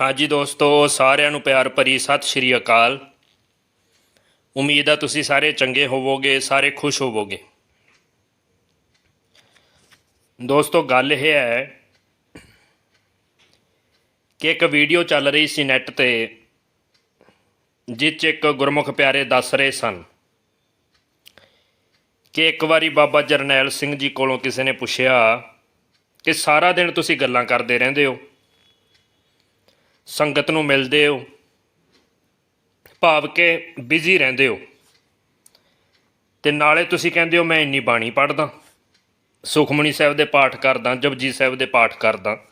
ਹਾਂਜੀ ਦੋਸਤੋ, ਸਾਰਿਆਂ ਨੂੰ ਪਿਆਰ ਭਰੀ ਸਤਿ ਸ਼੍ਰੀ ਅਕਾਲ। ਉਮੀਦ ਆ ਤੁਸੀਂ ਸਾਰੇ ਚੰਗੇ ਹੋਵੋਗੇ, ਸਾਰੇ ਖੁਸ਼ ਹੋਵੋਗੇ। ਦੋਸਤੋ, ਗੱਲ ਇਹ ਹੈ ਕਿ ਇੱਕ ਵੀਡੀਓ ਚੱਲ ਰਹੀ ਸੀ ਨੈੱਟ ਤੇ ਜਿਸ 'ਚ ਇੱਕ ਗੁਰਮੁਖ ਪਿਆਰੇ ਦੱਸ ਰਹੇ ਸਨ ਕਿ ਇੱਕ ਵਾਰੀ ਬਾਬਾ ਜਰਨੈਲ ਸਿੰਘ ਜੀ ਕੋਲੋਂ ਕਿਸੇ ਨੇ ਪੁੱਛਿਆ ਕਿ ਸਾਰਾ ਦਿਨ ਤੁਸੀਂ ਗੱਲਾਂ ਕਰਦੇ ਰਹਿੰਦੇ ਹੋ? ਸੰਗਤ ਨੂੰ ਮਿਲਦੇ ਹੋ, ਭਾਵ ਕਿ ਬਿਜ਼ੀ ਰਹਿੰਦੇ ਹੋ। ਤੇ ਨਾਲੇ ਤੁਸੀਂ ਕਹਿੰਦੇ ਹੋ, ਮੈਂ ਇੰਨੀ ਬਾਣੀ ਪੜ੍ਹਦਾ ਸੁਖਮਣੀ ਸਾਹਿਬ ਦੇ ਪਾਠ ਕਰਦਾ, ਜਪਜੀ ਸਾਹਿਬ ਦੇ ਪਾਠ ਕਰਦਾ।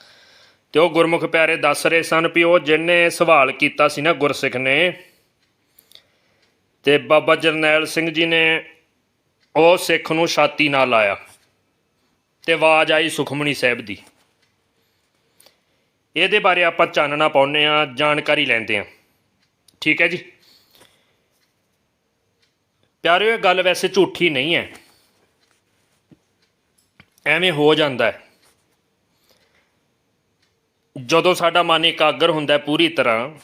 ਤੇ ਉਹ ਗੁਰਮੁਖ ਪਿਆਰੇ ਦੱਸ ਰਹੇ ਸਨ ਵੀ ਉਹ ਜਿਹਨੇ ਸਵਾਲ ਕੀਤਾ ਸੀ ਨਾ ਗੁਰਸਿੱਖ ਨੇ, ਤੇ ਬਾਬਾ ਜਰਨੈਲ ਸਿੰਘ ਜੀ ਨੇ ਉਹ ਸਿੱਖ ਨੂੰ ਛਾਤੀ ਨਾਲ ਲਾਇਆ। ਤੇ ਆਵਾਜ਼ ਆਈ ਸੁਖਮਣੀ ਸਾਹਿਬ ਦੀ। ਇਹਦੇ ਬਾਰੇ ਆਪਾਂ ਚਾਨਣਾ ਪਾਉਂਦੇ ਆ ਜਾਣਕਾਰੀ ਲੈਂਦੇ ਆ ਠੀਕ ਹੈ ਜੀ? ਪਿਆਰਿਓ, ਇਹ ਗੱਲ ਵੈਸੇ ਝੂਠੀ ਨਹੀਂ ਹੈ। ਐਵੇਂ ਹੋ ਜਾਂਦਾ ਹੈ। ਜਦੋਂ ਸਾਡਾ ਮਨ ਇਕਾਗਰ ਹੁੰਦਾ ਪੂਰੀ ਤਰ੍ਹਾਂ,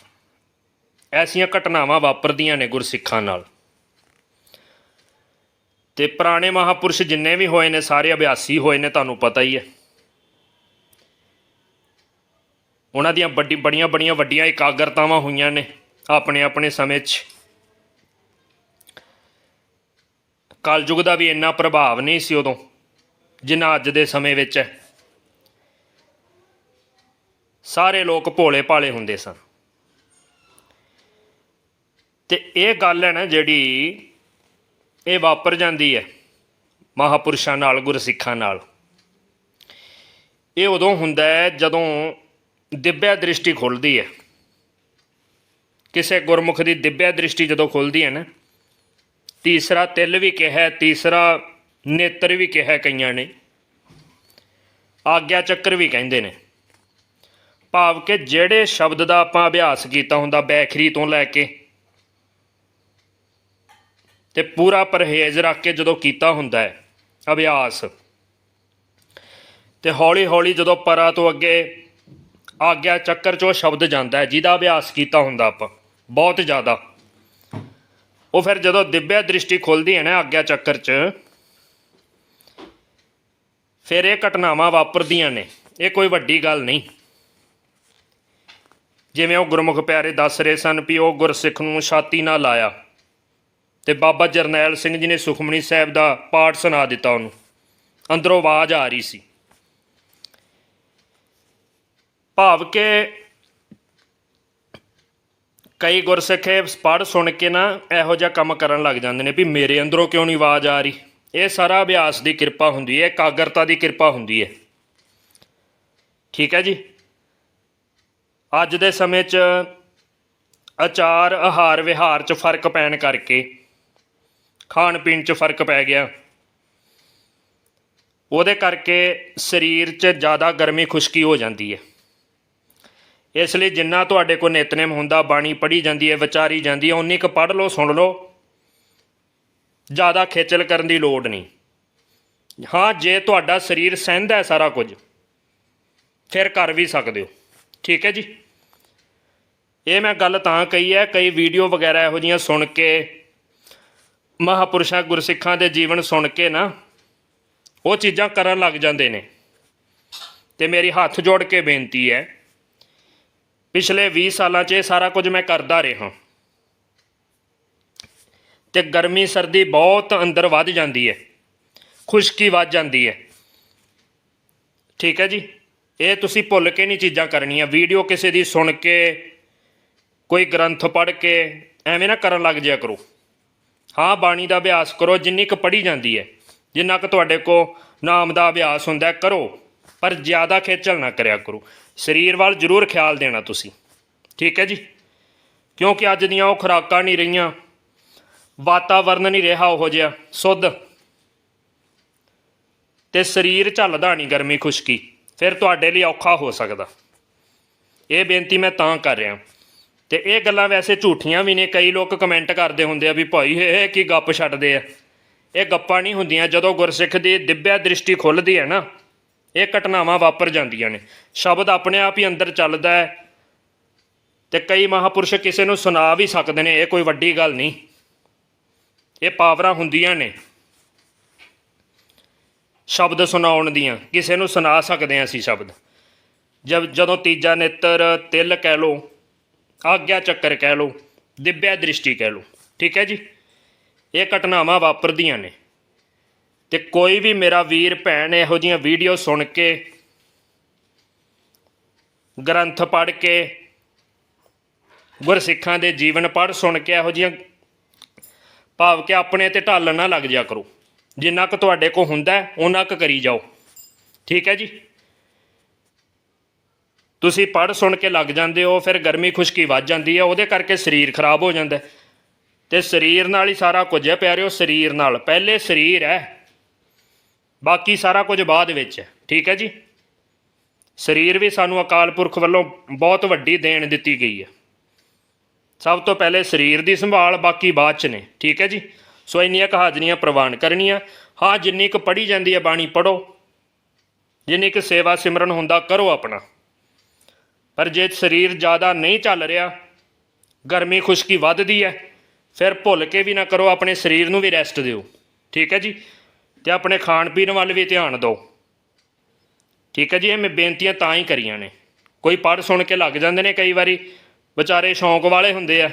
ਐਸੀਆਂ ਘਟਨਾਵਾਂ ਵਾਪਰਦੀਆਂ ਨੇ ਗੁਰਸਿੱਖਾਂ ਨਾਲ। ਤੇ ਪੁਰਾਣੇ ਮਹਾਪੁਰਸ਼ ਜਿੰਨੇ ਵੀ ਹੋਏ ਨੇ, ਸਾਰੇ ਅਭਿਆਸੀ ਹੋਏ ਨੇ, ਤੁਹਾਨੂੰ ਪਤਾ ਹੀ ਹੈ। ਉਹਨਾਂ ਦੀਆਂ ਵੱਡੀ ਬੜੀਆਂ ਬੜੀਆਂ ਵੱਡੀਆਂ ਇਕਾਗਰਤਾਵਾਂ ਹੋਈਆਂ ਨੇ ਆਪਣੇ ਆਪਣੇ ਸਮੇਂ 'ਚ। ਕਲਯੁਗ ਦਾ ਵੀ ਇੰਨਾ ਪ੍ਰਭਾਵ ਨਹੀਂ ਸੀ ਉਦੋਂ, ਜਿੰਨਾ ਅੱਜ ਦੇ ਸਮੇਂ ਵਿੱਚ ਹੈ। ਸਾਰੇ ਲੋਕ ਭੋਲੇ ਭਾਲੇ ਹੁੰਦੇ ਸਨ। ਤੇ ਇਹ ਗੱਲ ਹੈ ਨਾ ਜਿਹੜੀ ਇਹ ਵਾਪਰ ਜਾਂਦੀ ਹੈ ਮਹਾਪੁਰਸ਼ਾਂ ਨਾਲ, ਗੁਰਸਿੱਖਾਂ ਨਾਲ। ਇਹ ਉਦੋਂ ਹੁੰਦਾ ਹੈ ਜਦੋਂ ਦਿਵਿਆ ਦ੍ਰਿਸ਼ਟੀ ਖੁੱਲਦੀ ਹੈ। ਕਿਸੇ ਗੁਰਮੁਖ ਦੀ ਦਿਵਿਆ ਦ੍ਰਿਸ਼ਟੀ ਜਦੋਂ ਖੁੱਲਦੀ ਹੈ ਨਾ, ਤੀਸਰਾ ਤਿਲ ਵੀ ਕਿਹਾ, ਤੀਸਰਾ ਨੇਤਰ ਵੀ ਕਿਹਾ ਕਈਆਂ ਨੇ। ਆਗਿਆ ਚੱਕਰ ਵੀ ਕਹਿੰਦੇ ਨੇ। ਭਾਵ ਕਿ ਜਿਹੜੇ ਸ਼ਬਦ ਦਾ ਆਪਾਂ ਅਭਿਆਸ ਕੀਤਾ ਹੁੰਦਾ ਬੈਖਰੀ ਤੋਂ ਲੈ ਕੇ, ਤੇ ਪੂਰਾ ਪਰਹੇਜ਼ ਰੱਖ ਕੇ ਜਦੋਂ ਕੀਤਾ ਹੁੰਦਾ ਹੈ, ਅਭਿਆਸ, ਤੇ ਹੌਲੀ ਹੌਲੀ ਜਦੋਂ ਪਰਾ ਤੋਂ ਅੱਗੇ ਆਗਿਆ ਚੱਕਰ ਚੋਂ ਸ਼ਬਦ ਜਾਂਦਾ ਹੈ, ਜਿਹਦਾ ਅਭਿਆਸ ਕੀਤਾ ਹੁੰਦਾ ਆਪਾਂ, ਬਹੁਤ ਜ਼ਿਆਦਾ। ਉਹ ਫਿਰ ਜਦੋਂ ਦਿਵਿਆ ਦ੍ਰਿਸ਼ਟੀ ਖੁੱਲਦੀ ਹੈ ਨਾ ਆਗਿਆ ਚੱਕਰ 'ਚ, ਫਿਰ ਇਹ ਘਟਨਾਵਾਂ ਵਾਪਰਦੀਆਂ ਨੇ, ਇਹ ਕੋਈ ਵੱਡੀ ਗੱਲ ਨਹੀਂ। ਜਿਵੇਂ ਉਹ ਗੁਰਮੁਖ ਪਿਆਰੇ ਦੱਸ ਰਹੇ ਸਨ ਵੀ ਉਹ ਗੁਰਸਿੱਖ ਨੂੰ ਛਾਤੀ ਨਾਲ ਲਾਇਆ ਤੇ ਬਾਬਾ ਜਰਨੈਲ ਸਿੰਘ ਜੀ ਨੇ ਸੁਖਮਣੀ ਸਾਹਿਬ ਦਾ ਪਾਠ ਸੁਣਾ ਦਿੱਤਾ ਉਹਨੂੰ। ਅੰਦਰੋਂ ਆਵਾਜ਼ ਆ ਰਹੀ ਸੀ। ਭਾਵ ਕਿ ਕਈ ਗੁਰਸਿੱਖ ਪੜ੍ਹ ਸੁਣ ਕੇ ਨਾ ਇਹੋ ਜਿਹਾ ਕੰਮ ਕਰਨ ਲੱਗ ਜਾਂਦੇ ਨੇ ਵੀ ਮੇਰੇ ਅੰਦਰੋਂ ਕਿਉਂ ਨਹੀਂ ਆਵਾਜ਼ ਆ ਰਹੀ? ਇਹ ਸਾਰਾ ਅਭਿਆਸ ਦੀ ਕਿਰਪਾ ਹੁੰਦੀ ਹੈ, ਇਕਾਗਰਤਾ ਦੀ ਕਿਰਪਾ ਹੁੰਦੀ ਹੈ। ਠੀਕ ਹੈ ਜੀ? ਅੱਜ ਦੇ ਸਮੇਂ 'ਚ ਆਚਾਰ, ਆਹਾਰ, ਵਿਹਾਰ 'ਚ ਫ਼ਰਕ ਪੈਣ ਕਰਕੇ, ਖਾਣ ਪੀਣ 'ਚ ਫ਼ਰਕ ਪੈ ਗਿਆ। ਉਹਦੇ ਕਰਕੇ ਸਰੀਰ 'ਚ ਜ਼ਿਆਦਾ ਗਰਮੀ ਖੁਸ਼ਕੀ ਹੋ ਜਾਂਦੀ ਹੈ। ਇਸ ਲਈ ਜਿੰਨਾ ਤੁਹਾਡੇ ਕੋਲ ਨਿਤਨੇਮ ਹੁੰਦਾ, ਬਾਣੀ ਪੜ੍ਹੀ ਜਾਂਦੀ ਹੈ, ਵਿਚਾਰੀ ਜਾਂਦੀ ਹੈ ਉਨੀ ਕੁ ਪੜ੍ਹ ਲਓ, ਸੁਣ ਲਓ। ਜ਼ਿਆਦਾ ਖੇਚਲ ਕਰਨ ਦੀ ਲੋੜ ਨਹੀਂ। ਹਾਂ, ਜੇ ਤੁਹਾਡਾ ਸਰੀਰ ਸਹਿੰਦਾ ਹੈ ਸਾਰਾ ਕੁਝ, ਫਿਰ ਕਰ ਵੀ ਸਕਦੇ ਹੋ। ਠੀਕ ਹੈ ਜੀ? ਇਹ ਮੈਂ ਗੱਲ ਤਾਂ ਕਹੀ ਹੈ, ਕਈ ਵੀਡੀਓ ਵਗੈਰਾ ਇਹੋ ਜੀਆਂ ਸੁਣ ਕੇ, ਮਹਾਪੁਰਸ਼ਾਂ, ਗੁਰਸਿੱਖਾਂ ਦੇ ਜੀਵਨ ਸੁਣ ਕੇ ਨਾ, ਉਹ ਚੀਜ਼ਾਂ ਕਰਨ ਲੱਗ ਜਾਂਦੇ ਨੇ। ਤੇ ਮੇਰੀ ਹੱਥ ਜੋੜ ਕੇ ਬੇਨਤੀ ਹੈ ਪਿਛਲੇ 20 ਸਾਲਾਂ 'ਚ ਇਹ ਸਾਰਾ ਕੁਝ ਮੈਂ ਕਰਦਾ ਰਿਹਾ। ਤੇ ਗਰਮੀ ਸਰਦੀ ਬਹੁਤ ਅੰਦਰ ਵੱਧ ਜਾਂਦੀ ਹੈ। ਖੁਸ਼ਕੀ ਵੱਧ ਜਾਂਦੀ ਹੈ। ਠੀਕ ਹੈ ਜੀ? ਇਹ ਤੁਸੀਂ ਭੁੱਲ ਕੇ ਨਹੀਂ ਚੀਜ਼ਾਂ ਕਰਨੀਆਂ। ਵੀਡੀਓ ਕਿਸੇ ਦੀ ਸੁਣ ਕੇ, ਕੋਈ ਗ੍ਰੰਥ ਪੜ੍ਹ ਕੇ ਐਵੇਂ ਨਾ ਕਰਨ ਲੱਗ ਜਿਆ ਕਰੋ। ਹਾਂ, ਬਾਣੀ ਦਾ ਅਭਿਆਸ ਕਰੋ, ਜਿੰਨੀ ਕੁ ਪੜ੍ਹੀ ਜਾਂਦੀ ਹੈ। ਜਿੰਨਾ ਕੁ ਤੁਹਾਡੇ ਕੋ ਨਾਮ ਦਾ ਅਭਿਆਸ ਹੁੰਦਾ ਕਰੋ। ਪਰ ਜ਼ਿਆਦਾ ਖੇਚਲ ਨਾ ਕਰਿਆ ਕਰੋ। ਸਰੀਰ ਵੱਲ ਜ਼ਰੂਰ ਖਿਆਲ ਦੇਣਾ ਤੁਸੀਂ। ਠੀਕ ਹੈ ਜੀ? ਕਿਉਂਕਿ ਅੱਜ ਦੀਆਂ ਉਹ ਖੁਰਾਕਾਂ ਨਹੀਂ ਰਹੀਆਂ। ਵਾਤਾਵਰਨ ਨਹੀਂ ਰਿਹਾ ਉਹੋ ਜਿਹਾ, ਸੁੱਧ। ਤੇ ਸਰੀਰ ਝੱਲਦਾ ਨਹੀਂ ਗਰਮੀ ਖੁਸ਼ਕੀ। ਫਿਰ ਤੁਹਾਡੇ ਲਈ ਔਖਾ ਹੋ ਸਕਦਾ। ਇਹ ਬੇਨਤੀ ਮੈਂ ਤਾਂ ਕਰ ਰਿਹਾ। ਤੇ ਇਹ ਗੱਲਾਂ ਵੈਸੇ ਝੂਠੀਆਂ ਵੀ ਨੇ। ਕਈ ਲੋਕ ਕਮੈਂਟ ਕਰਦੇ ਹੁੰਦੇ ਆ ਵੀ ਭਾਈ ਇਹ ਕੀ ਗੱਪ ਛੱਡਦੇ ਆ। ਇਹ ਗੱਪਾਂ ਨਹੀਂ ਹੁੰਦੀਆਂ। ਜਦੋਂ ਗੁਰਸਿੱਖ ਦੀ ਦਿਵਿਆ ਦ੍ਰਿਸ਼ਟੀ ਖੁੱਲਦੀ ਹੈ ਨਾ ਇਹ ਘਟਨਾਵਾਂ ਵਾਪਰ ਜਾਂਦੀਆਂ ਨੇ। ਸ਼ਬਦ ਆਪਣੇ ਆਪ ਹੀ ਅੰਦਰ ਚੱਲਦਾ ਹੈ ਤੇ ਕਈ ਮਹਾਪੁਰਸ਼ ਕਿਸੇ ਨੂੰ ਸੁਣਾ ਵੀ ਸਕਦੇ ਨੇ, ਇਹ ਕੋਈ ਵੱਡੀ ਗੱਲ ਨਹੀਂ। ਇਹ ਪਾਵਰਾਂ ਹੁੰਦੀਆਂ ਨੇ। ਸ਼ਬਦ ਸੁਣਾਉਣ ਦੀਆਂ, ਕਿਸੇ ਨੂੰ ਸੁਣਾ ਸਕਦੇ ਹਾਂ ਅਸੀਂ ਸ਼ਬਦ। ਜਦ ਜਦੋਂ ਤੀਜਾ ਨੇਤਰ ਤਿਲ ਕਹਿ ਲੋ ਆਗਿਆ ਚੱਕਰ ਕਹਿ ਲੋ ਦਿਵਿਆ ਦ੍ਰਿਸ਼ਟੀ ਕਹਿ ਲੋ ਠੀਕ ਹੈ ਜੀ? ਇਹ ਘਟਨਾਵਾਂ ਵਾਪਰਦੀਆਂ ਨੇ। ਤੇ ਕੋਈ ਵੀ ਮੇਰਾ ਵੀਰ ਭੈਣ ਇਹੋ ਜੀਆਂ ਵੀਡੀਓ ਸੁਣ ਕੇ ਗ੍ਰੰਥ ਪੜ੍ਹ ਕੇ ਗੁਰਸਿੱਖਾਂ ਦੇ ਜੀਵਨ ਪੜ੍ਹ ਸੁਣ ਕੇ ਇਹੋ ਜੀਆਂ ਭਾਵ ਕਿ ਆਪਣੇ ਤੇ ਢਾਲਣ ਨਾ ਲੱਗ ਜਾ ਕਰੋ। ਜਿੰਨਾ ਕੁ ਤੁਹਾਡੇ ਕੋ ਹੁੰਦਾ ਹੈ, ਉਹਨਾਂ ਕੁ ਕਰੀ ਜਾਓ। ਠੀਕ ਹੈ ਜੀ? ਤੁਸੀਂ ਪੜ੍ਹ ਸੁਣ ਕੇ ਲੱਗ ਜਾਂਦੇ ਹੋ ਫਿਰ ਗਰਮੀ ਖੁਸ਼ਕੀ ਵੱਧ ਜਾਂਦੀ ਹੈ ਉਹਦੇ ਕਰਕੇ ਸਰੀਰ ਖਰਾਬ ਹੋ ਜਾਂਦਾ ਹੈ। ਤੇ ਸਰੀਰ ਨਾਲ ਹੀ ਸਾਰਾ ਕੁਝ ਹੈ ਪਿਆਰਿਓ ਸਰੀਰ ਨਾਲ। ਪਹਿਲੇ ਸਰੀਰ ਹੈ। ਬਾਕੀ ਸਾਰਾ ਕੁਝ ਬਾਅਦ ਵਿੱਚ ਹੈ। ਠੀਕ ਹੈ ਜੀ? ਸਰੀਰ ਵੀ ਸਾਨੂੰ ਅਕਾਲ ਪੁਰਖ ਵੱਲੋਂ ਬਹੁਤ ਵੱਡੀ ਦੇਣ ਦਿੱਤੀ ਗਈ ਹੈ। ਸਭ ਤੋਂ ਪਹਿਲੇ ਸਰੀਰ ਦੀ ਸੰਭਾਲ, ਬਾਕੀ ਬਾਅਦ ਚ ਨੇ। ਠੀਕ ਹੈ ਜੀ? ਸੋ ਇੰਨੀਆਂ ਕੁ ਹਾਜ਼ਰੀਆਂ ਪ੍ਰਵਾਨ ਕਰਨੀਆਂ। ਹਾਂ, ਜਿੰਨੀ ਕੁ ਪੜੀ ਜਾਂਦੀ ਹੈ ਬਾਣੀ ਪੜੋ ਜਿੰਨੀ ਕੁ ਸੇਵਾ ਸਿਮਰਨ ਹੁੰਦਾ, ਕਰੋ ਆਪਣਾ। ਪਰ ਜੇ ਸਰੀਰ ਜ਼ਿਆਦਾ ਨਹੀਂ ਚੱਲ ਰਿਹਾ, ਗਰਮੀ ਖੁਸ਼ਕੀ ਵੱਧਦੀ ਹੈ, ਫਿਰ ਭੁੱਲ ਕੇ ਵੀ ਨਾ ਕਰੋ, ਆਪਣੇ ਸਰੀਰ ਨੂੰ ਵੀ ਰੈਸਟ ਦਿਓ। ਠੀਕ ਹੈ ਜੀ? ਤੇ ਆਪਣੇ ਖਾਣ ਪੀਣ ਵੱਲ ਵੀ ਧਿਆਨ ਦਿਓ। ਠੀਕ ਹੈ ਜੀ, ਇਹ ਮੈਂ ਬੇਨਤੀਆਂ ਤਾਂ ਹੀ ਕਰੀਆਂ ਨੇ। ਕੋਈ ਪੜ੍ਹ ਸੁਣ ਕੇ ਲੱਗ ਜਾਂਦੇ ਨੇ ਕਈ ਵਾਰੀ, ਵਿਚਾਰੇ ਸ਼ੌਂਕ ਵਾਲੇ ਹੁੰਦੇ ਆ।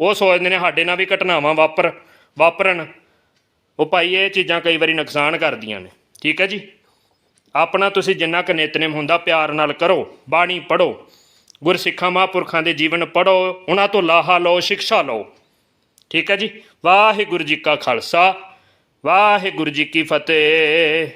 ਉਹ ਸੋਚਦੇ ਨੇ ਸਾਡੇ ਨਾਲ ਵੀ ਘਟਨਾਵਾਂ ਵਾਪਰ, ਵਾਪਰਨ। ਉਹ ਭਾਈ ਇਹ ਚੀਜ਼ਾਂ ਕਈ ਵਾਰੀ ਨੁਕਸਾਨ ਕਰਦੀਆਂ ਨੇ। ਠੀਕ ਹੈ ਜੀ? ਆਪਣਾ ਤੁਸੀਂ ਜਿੰਨਾ ਕੁ ਨਿਤਨੇਮ ਹੁੰਦਾ, ਪਿਆਰ ਨਾਲ ਕਰੋ, ਬਾਣੀ ਪੜੋ ਗੁਰਸਿੱਖਾਂ ਮਹਾਂਪੁਰਖਾਂ ਦੇ ਜੀਵਨ ਪੜੋ ਉਹਨਾਂ ਤੋਂ ਲਾਹਾ ਲਓ ਸਿੱਖਿਆ ਲਓ। ਠੀਕ ਹੈ ਜੀ? ਵਾਹਿਗੁਰੂ ਜੀ ਕਾ ਖਾਲਸਾ। ਵਾਹਿਗੁਰੂ ਜੀ ਕੀ ਫਤਿਹ।